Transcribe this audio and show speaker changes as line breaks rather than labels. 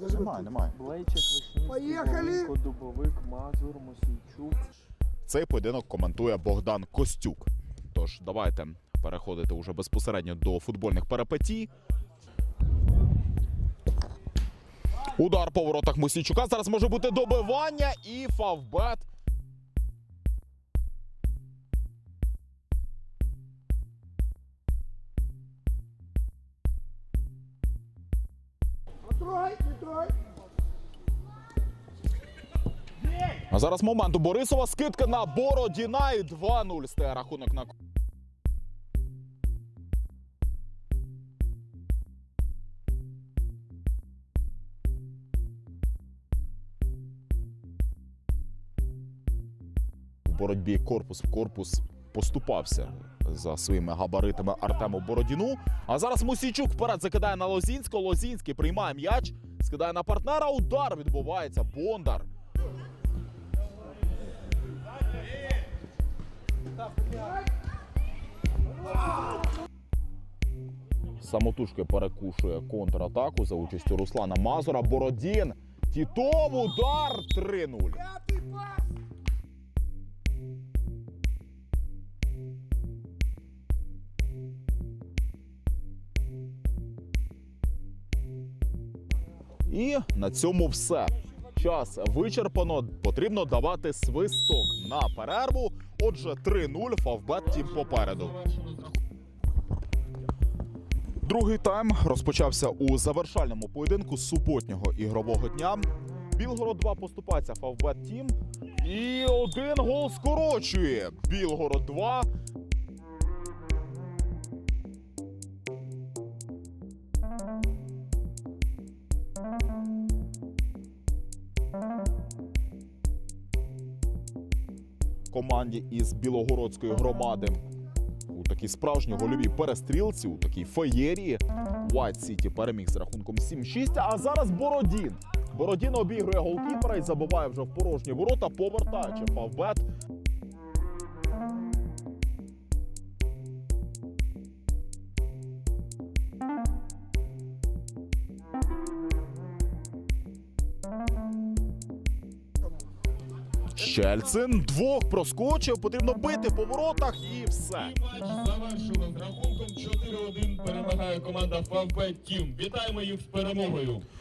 Немає, немає.
Блейчик,
Поїхали!
Дубовик, Мазур, Мосійчук.
Цей поєдинок коментує Богдан Костюк. Тож давайте переходити уже безпосередньо до футбольних перипетій. Удар по воротах Мосійчука. Зараз може бути добивання і фавбет.
Трой.
А зараз момент у Борисова. Скидка на Бородіна і 2-0 стає рахунок на в боротьбі корпус в корпус поступався за своїми габаритами Артему Бородіну. А зараз Мусійчук вперед закидає на Лозінського. Лозінський приймає м'яч, скидає на партнера. Удар відбувається. Бондар. Самотужки перекушує контратаку за участю Руслана Мазура. Бородін. Тітов удар 3-0. І на цьому все. Час вичерпано. Потрібно давати свисток на перерву. Отже, 3-0 Фавбет тім попереду. Другий тайм розпочався у завершальному поєдинку суботнього ігрового дня. Білгород 2 поступається Фавбет Тім. І один гол скорочує. Білгород 2. Команді із Білогородської громади. У такій справжній гольовій перестрілці, у такій феєрії. White City переміг з рахунком 7-6. А зараз Бородін. Бородін обігрує голкіпера і забуває вже в порожні ворота, повертаючи фавбет. Щельцин двох проскочив, потрібно бити по воротах і все.
Матч завершили рахунком 4-1 перемагає команда Фавбет Тім. Вітаємо їх з перемогою.